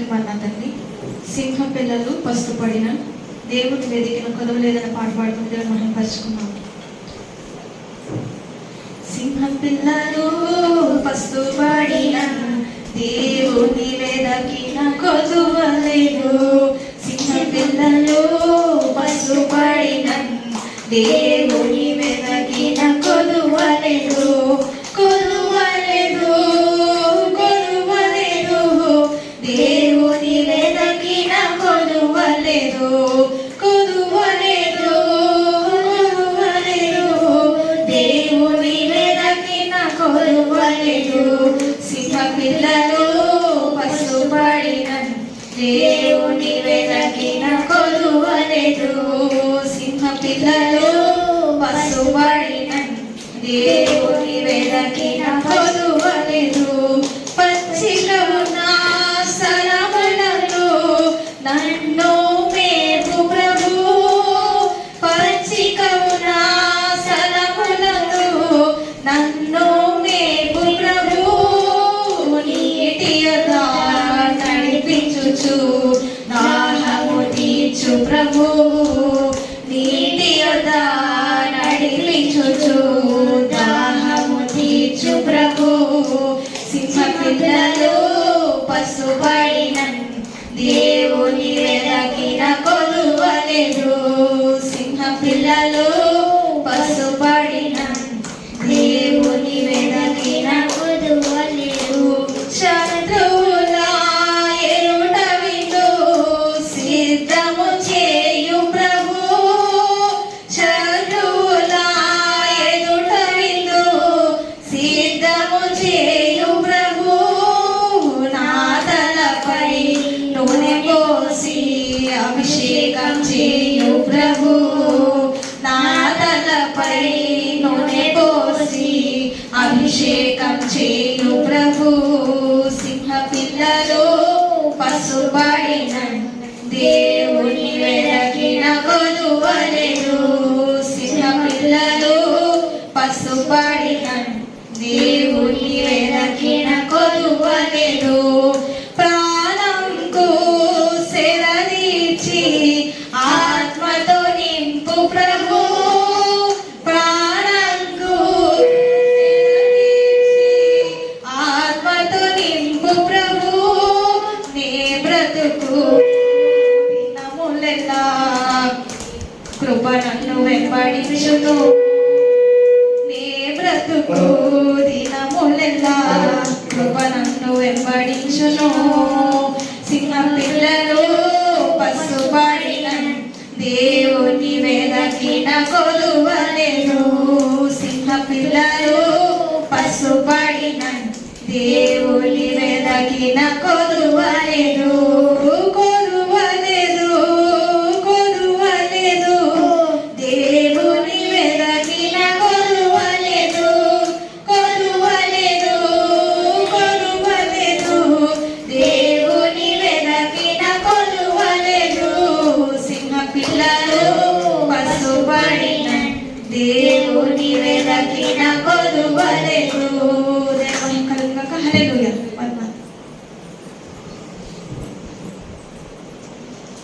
మన తండ్రి. సింహం పిల్లలు పసుపు పడిన దేవుని వేదికను కొదవలేదని పాట పాడుకుని మనం పరుచుకున్నాం. సింహం పిల్లలు పసుపు పడిన దేవుని వేదకిన కొదవలేదు. సింహం పిల్లలు పసుపు పడిన దేవుని సింహ పిల్లలు దేవుని వెదకిన కొదువలేదు పచ్చిక ఉన్న స్థలములలో నన్ను మేపు ప్రభు. పచ్చిక ఉన్న స్థలములలో నన్ను మేపు ప్రభు. నీటి నడిపించుచు నాహము తీర్చు ప్రభు. పసుపడిన దేవుని వెదకిన అభిషేకం చేయు ప్రభు. నా తలపై నూనె పోసి అభిషేకం చేయు ప్రభు. సింహ పిల్లలు పసుపడిన దేవుని వెలకిన కొలువలేదు సింహ పిల్లలు పసుపడిన దేవుని వెలకిన కొలువలేదు నన్ను వెంబడించును నే బ్రతుకు దినములెల్లా కృప నన్ను వెంబడించును. సింహ పిల్లలు పసుపడిన దేవుని వెదకిన కొలువలేదు. సింహ పిల్లలు పసుపడిన దేవుని వెదకిన కొలువలేదు. దేవుని వెదకిన కొలువలెను